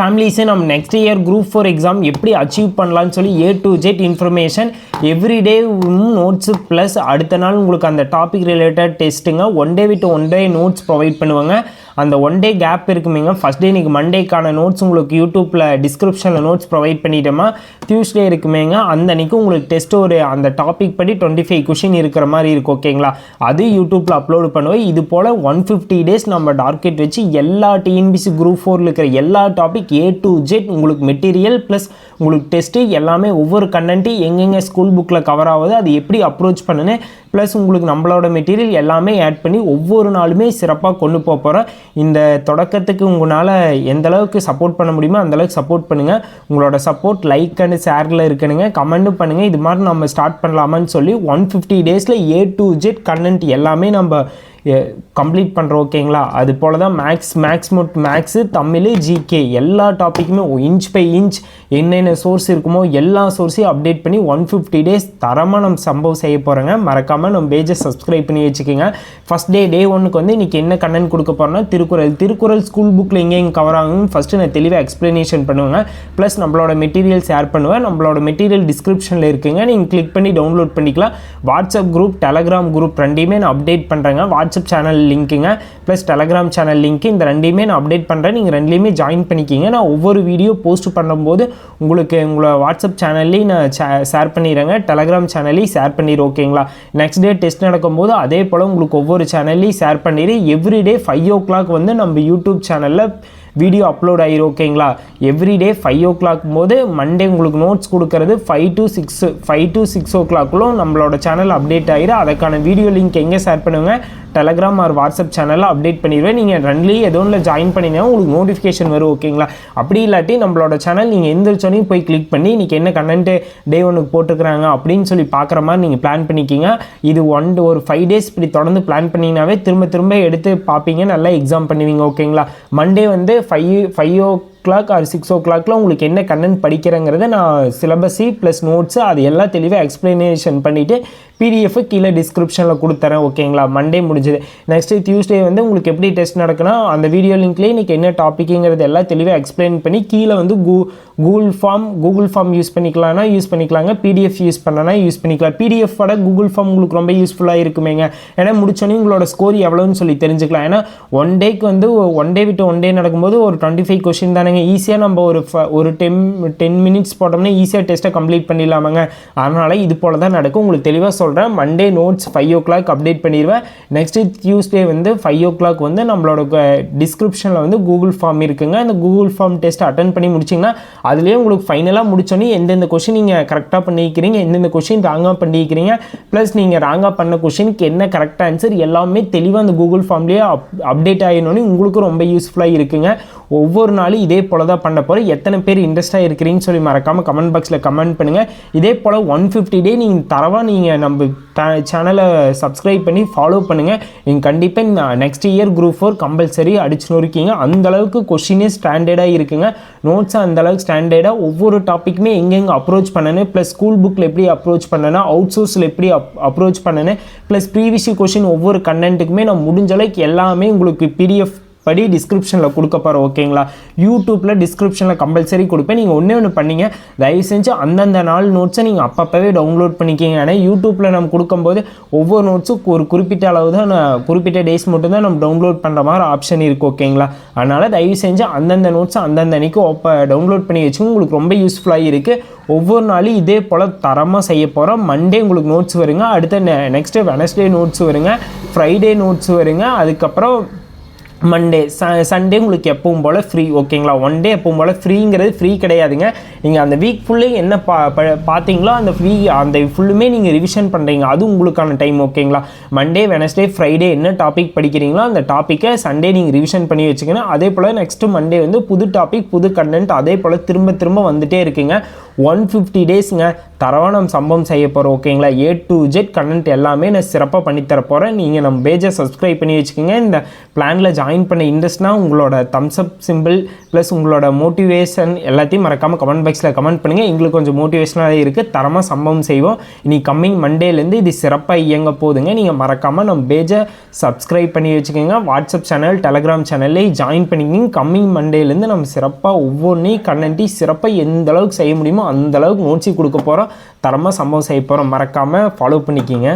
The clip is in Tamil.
ஃபேமிலிஸே நம்ம next year group four exam எப்படி அச்சீவ் பண்ணலாம்னு சொல்லி A to Z information everyday notes plus அடுத்த நாள் உங்களுக்கு அந்த டாபிக் ரிலேட்டட் டெஸ்ட்டுங்க ஒன் டே விட்டு ஒன் டே நோட்ஸ் ப்ரொவைட் பண்ணுவாங்க. அந்த ஒன் டே கேப் இருக்குமேங்க. ஃபஸ்ட் டே இன்றைக்கி மண்டேக்கான நோட்ஸ் உங்களுக்கு யூடியூப்பில் டிஸ்கிரிப்ஷனில் நோட்ஸ் ப்ரொவைட் பண்ணிட்டோமா? டியூஸ்டே இருக்குமேங்க. அந்த அன்றைக்கும் உங்களுக்கு டெஸ்ட் ஒரு அந்த டாபிக் படி டுவெண்ட்டி ஃபைவ் கொஷின் இருக்கிற மாதிரி இருக்கும் ஓகேங்களா அது யூடியூப்பில் அப்லோடு பண்ணுவேன் இது போல் ஒன் ஃபிஃப்டி டேஸ் நம்ம டார்கெட் வச்சு எல்லா டிஎன்பிசி குரூப் ஃபோரில் இருக்கிற எல்லா டாபிக் ஏ டு ஜெட் உங்களுக்கு மெட்டீரியல் ப்ளஸ் உங்களுக்கு டெஸ்ட்டு எல்லாமே ஒவ்வொரு கண்டென்ட்டு எங்கெங்கே ஸ்கூல் புக்கில் கவர் ஆகுது அது எப்படி அப்ரோச் பண்ணுன்னு ப்ளஸ் உங்களுக்கு நம்மளோட மெட்டீரியல் எல்லாமே ஆட் பண்ணி ஒவ்வொரு நாளுமே சிறப்பாக கொண்டு போக போகிறோம் இந்த தொடக்கத்துக்கு உங்களால் எந்த அளவுக்கு சப்போர்ட் பண்ண முடியுமோ அந்த அளவுக்கு சப்போர்ட் பண்ணுங்கள் உங்களோட சப்போர்ட் லைக் அண்ட் ஷேரில் இருக்கணுங்க. கமெண்ட்டும் பண்ணுங்கள் இது மாதிரி நம்ம ஸ்டார்ட் பண்ணலாமான்னு சொல்லி ஒன் ஃபிஃப்டி டேஸில் ஏ டு ஜெட் கண்டென்ட் எல்லாமே நம்ம கம்ப்ளீட் பண்ணுறோம் ஓகேங்களா அது போல் தான் மேக்ஸ் மேக்ஸ் முட் மேக்ஸு தமிழ் ஜிகே எல்லா டாப்பிக்குமே இன்ச் பை இன்ச் என்னென்ன சோர்ஸ் இருக்குமோ எல்லா சோர்ஸையும் அப்டேட் பண்ணி ஒன் ஃபிஃப்டி டேஸ் தரமாக நம்ம சம்பவம் செய்ய போகிறோங்க மறக்காமல் நம்ம பேஜை சப்ஸ்கிரைப் பண்ணி வச்சுக்கோங்க. ஃபஸ்ட் டே டே ஒன்றுக்கு வந்து இன்றைக்கி என்ன கண்டென்ட் கொடுக்க போகிறோம்னா திருக்குறள். திருக்குறள் ஸ்கூல் புக்கில் எங்கேயும் கவர் ஆகுன்னு ஃபஸ்ட்டு நான் தெளிவாக எக்ஸ்ப்ளனேஷன் பண்ணுவேங்க. ப்ளஸ் நம்மளோட மெட்டீரியல் ஷேர் பண்ணுவேன். நம்மளோட மெட்டீரியல் டிஸ்கிரிப்ஷனில் இருக்குங்க. நீங்கள் கிளிக் பண்ணி டவுன்லோட் பண்ணிக்கலாம். வாட்ஸ்அப் குரூப் டெலகிராம் குரூப் ரெண்டையுமே நான் அப்டேட் பண்ணுறேங்க வாட்ஸ் வாட்ஸ்அப் சேனல் லிங்க்குங்க ப்ளஸ் டெலகிராம் சேனல் லிங்க் இந்த ரெண்டையுமே நான் அப்டேட் பண்ணுறேன் நீங்கள் ரெண்டுலேயுமே ஜாயின் பண்ணிக்கிங்க. நான் ஒவ்வொரு வீடியோ போஸ்ட் பண்ணும்போது உங்களுக்கு உங்களை வாட்ஸ்அப் சேனல்லையும் நான் ஷேர் பண்ணிடுறேங்க. டெலகிராம் சேனல்லையும் ஷேர் பண்ணிடு ஓகேங்களா நெக்ஸ்ட் டே டெஸ்ட் நடக்கும்போது அதே போல் உங்களுக்கு ஒவ்வொரு சேனல்லையும் ஷேர் பண்ணிடு. எவ்ரிடே ஃபைவ் ஓ கிளாக் வந்து நம்ம யூடியூப் சேனலில் வீடியோ அப்லோட் ஆகிரும் ஓகேங்களா எவ்ரிடே ஃபைவ் ஓ கிளாக் போது மண்டே உங்களுக்கு நோட்ஸ் கொடுக்கறது. Five to six five to six ஓ கிளாக்குள்ளும் நம்மளோட சேனல் அப்டேட் ஆகிடும் அதுக்கான வீடியோ லிங்க் எங்கே ஷேர் பண்ணுங்க? டெலகிராம் ஆர் வாட்ஸ்அப் சேனலில் அப்டேட் பண்ணிடுவேன். நீங்கள் ரெண்டுலேயும் ஏதோ ஒன்றில் ஜாயின் பண்ணிங்கன்னா உங்களுக்கு நோட்டிஃபிகேஷன் வரும் ஓகேங்களா அப்படி இல்லாட்டி நம்மளோட சேனல் நீங்கள் எந்திரிச்சோனையும் போய் கிளிக் பண்ணி இன்றைக்கி என்ன கண்டென்ட்டு டே ஒன்றுக்கு போட்டுக்கிறாங்க அப்படின்னு சொல்லி பார்க்குற மாதிரி நீங்கள் பிளான் பண்ணிக்கிங்க. இது ஒன் ஒரு ஃபைவ் டேஸ் இப்படி தொடர்ந்து பிளான் பண்ணிங்கனாவே திரும்ப திரும்ப எடுத்து பார்ப்பீங்க நல்லா எக்ஸாம் பண்ணுவீங்க ஓகேங்களா மண்டே வந்து five five o'clock or six ஓ கிளாக்ல உங்களுக்கு என்ன கண்டென்ட் படிக்கிறேங்கிறத நான் சிலபஸி ப்ளஸ் நோட்ஸு அது எல்லாம் தெளிவாக எக்ஸ்ப்ளனேஷன் பண்ணிவிட்டு பிடிஎஃப் கீழே டிஸ்கிரிப்ஷனில் கொடுத்துறேன் ஓகேங்களா மண்டே முடிஞ்சது. நெக்ஸ்ட்டு டியூஸ்டே வந்து உங்களுக்கு எப்படி டெஸ்ட் நடக்குன்னா அந்த வீடியோ லிங்க்லேயே இன்றைக்கி என்ன டாப்பிக்குங்கிறது எல்லாம் தெளிவாக எக்ஸ்பிளைன் பண்ணி கீழே வந்து கூ Google form Google form use பண்ணிக்கலாம்னா யூஸ் பண்ணிக்கலாங்க. பிடிஎஃப் யூஸ் பண்ணனா யூஸ் பண்ணிக்கலாம். பிடிஎஃபோட கூகுள் ஃபார்ம் உங்களுக்கு ரொம்ப யூஸ்ஃபுல்லாக இருக்குமேங்க. ஏன்னா முடிச்சோன்னே உங்களோட ஸ்கோர் எவ்வளோன்னு சொல்லி தெரிஞ்சுக்கலாம். ஏன்னா ஒன் டேக்கு வந்து ஒன் டே விட்டு ஒன் டே நடக்கும்போது ஒரு டுவெண்ட்டி ஃபைவ் கொஷின் தானேங்க ஈஸியாக நம்ம ஒரு ஃப- ஒரு டென் டென் மினிட்ஸ் போட்டோம்னா ஈஸியாக டெஸ்ட்டை கம்ப்ளீட் பண்ணிடலாமாங்க. அதனால் இது போல் தான் நடக்கும். உங்களுக்கு தெளிவாக சொல்கிறேன் Monday notes five o'clock update பண்ணிடுவேன். நெக்ஸ்ட்டு டியூஸ்டே வந்து ஃபைவ் ஓ கிளாக் வந்து நம்மளோட டிஸ்கிரிப்ஷனில் வந்து கூகுள் ஃபார்ம் இருக்குங்க. அந்த கூகுள் ஃபார்ம் டெஸ்ட் அட்டன் பண்ணி முடிச்சிங்கன்னா அதுலேயே உங்களுக்கு ஃபைனலாக முடிச்சோன்னே எந்தெந்த கொஷின் நீங்கள் கரெக்டாக பண்ணிக்கிறீங்க எந்தெந்த கொஷின் ராங்காக பண்ணிக்கிறீங்க ப்ளஸ் நீங்கள் ராங்காக பண்ண கொஷினுக்கு என்ன கரெக்ட் ஆன்சர் எல்லாமே தெளிவாக அந்த கூகுள் ஃபார்ம்லேயே அப் அப்டேட் ஆகினோன்னே உங்களுக்கும் ரொம்ப யூஸ்ஃபுல்லாக இருக்குங்க. ஒவ்வொரு நாளும் இதே போல் தான் பண்ண போகிறேன் எத்தனை பேர் இன்ட்ரெஸ்ட்டாக இருக்கிறீங்கன்னு சொல்லி மறக்காமல் கமெண்ட் பாக்ஸில் கமெண்ட் பண்ணுங்கள் இதே போல் ஒன் ஃபிஃப்டி டே நீங்கள் தரவாக நீங்கள் நம்ம சேனலை சப்ஸ்கிரைப் பண்ணி ஃபாலோ பண்ணுங்கள் நீங்கள் கண்டிப்பாக next year group four compulsory அடிச்சு நொறுக்கிங்க. அந்த அளவுக்கு கொஷினே ஸ்டாண்டர்டாக இருக்குங்க. நோட்ஸும் அந்த அளவுக்கு ஸ்டாண்டர்டாக ஒவ்வொரு டாப்பிக்குமே எங்கெங்கே அப்ரோச் பண்ணணும் ப்ளஸ் ஸ்கூல் புக்கில் எப்படி அப்ரோச் பண்ணணும் அவுட் சோர்ஸில் எப்படி அப் அப்ரோச் பண்ணணும் ப்ளஸ் ப்ரீவியஸ் கொஷின் ஒவ்வொரு கண்டென்ட்டுக்குமே நான் முடிஞ்ச அளவுக்கு எல்லாமே உங்களுக்கு பிடிஎஃப் படி டிஸ்கிரிப்ஷனில் கொடுக்க போகிறோம் ஓகேங்களா யூடியூப்பில் டிஸ்கிரிப்ஷனில் கம்பல்சரி கொடுப்பேன். நீங்கள் ஒன்றே ஒன்று பண்ணீங்க. தயவு செஞ்சு அந்தந்த நாள் நோட்ஸை நீங்கள் அப்பப்போவே டவுன்லோட் பண்ணிக்கிங்க. ஏன்னா யூடியூப்பில் நம்ம கொடுக்கும்போது ஒவ்வொரு நோட்ஸும் ஒரு குறிப்பிட்ட அளவு தான் நான் குறிப்பிட்ட டேஸ் மட்டும் தான் நம்ம டவுன்லோட் பண்ணுற மாதிரி ஆப்ஷன் இருக்குது ஓகேங்களா அதனால் தயவு செஞ்சு அந்தந்த நோட்ஸை அந்தந்த அன்னைக்கு ஒப்ப டவுன்லோட் பண்ணி வச்சு உங்களுக்கு ரொம்ப யூஸ்ஃபுல்லாக இருக்குது ஒவ்வொரு நாளும் இதே போல் தரமாக செய்ய போகிறோம் மண்டே உங்களுக்கு நோட்ஸ் வருங்க. அடுத்த நெக்ஸ்ட்டு வெனஸ்டே நோட்ஸ் வருங்க. ஃப்ரைடே நோட்ஸ் வருங்க. அதுக்கப்புறம் மண்டே ச சண்டே உங்களுக்கு எப்பவும் போல் ஃப்ரீ ஓகேங்களா ஒன் டே எப்பவும் போல் ஃப்ரீங்கிறது ஃப்ரீ கிடையாதுங்க. நீங்கள் அந்த வீக் ஃபுல்லே என்ன பா ப- பார்த்தீங்களோ அந்த ஃப்ரீ அந்த ஃபுல்லுமே நீங்கள் ரிவிஷன் பண்ணுறீங்க அது உங்களுக்கான டைம் ஓகேங்களா மண்டே வெனஸ்டே ஃப்ரைடே என்ன டாபிக் படிக்கிறீங்களோ அந்த டாப்பிக்கை சண்டே நீங்கள் ரிவிஷன் பண்ணி வச்சுக்கணும். அதே போல் நெக்ஸ்ட்டு மண்டே வந்து புது டாபிக் புது கண்டென்ட் அதே போல் திரும்ப திரும்ப வந்துட்டே இருக்குங்க. ஒன் ஃபிஃப்டி டேஸுங்க தரவாக நம்ம சம்பவம் செய்ய போகிறோம் ஓகேங்களா ஏ டு ஜெட் கண்டென்ட் எல்லாமே நான் சிறப்பாக பண்ணித்தர போகிறேன் நீங்கள் நம்ம பேஜை சப்ஸ்கிரைப் பண்ணி வச்சுக்கோங்க. இந்த பிளானில் ஜாயின் பண்ண இன்ட்ரெஸ்ட்னா உங்களோட தம்ஸ்அப் சிம்பிள் ப்ளஸ் உங்களோட மோட்டிவேஷன் எல்லாத்தையும் மறக்காமல் கமெண்ட் பாக்ஸில் கமெண்ட் பண்ணுங்கள் எங்களுக்கு கொஞ்சம் மோட்டிவேஷனாக இருக்குது தரமாக சம்பவம் செய்வோம். இனி கம்மிங் மண்டேலேருந்து இது சிறப்பாக இயங்க போதுங்க நீங்கள் மறக்காமல் நம்ம பேஜை சப்ஸ்கிரைப் பண்ணி வச்சுக்கோங்க. வாட்ஸ்அப் சேனல் டெலகிராம் சேனல்லையும் ஜாயின் பண்ணிக்கிங்க. கம்மிங் மண்டேலேருந்து நம்ம சிறப்பாக ஒவ்வொன்றையும் கண்ணண்டி சிறப்பாக எந்த அளவுக்கு செய்ய முடியுமோ அந்த அளவுக்கு நோட்ஸி கொடுக்க போகிறோம் தரமாக சம்பவம் செய்ய போகிறோம் மறக்காமல் ஃபாலோ பண்ணிக்கிங்க.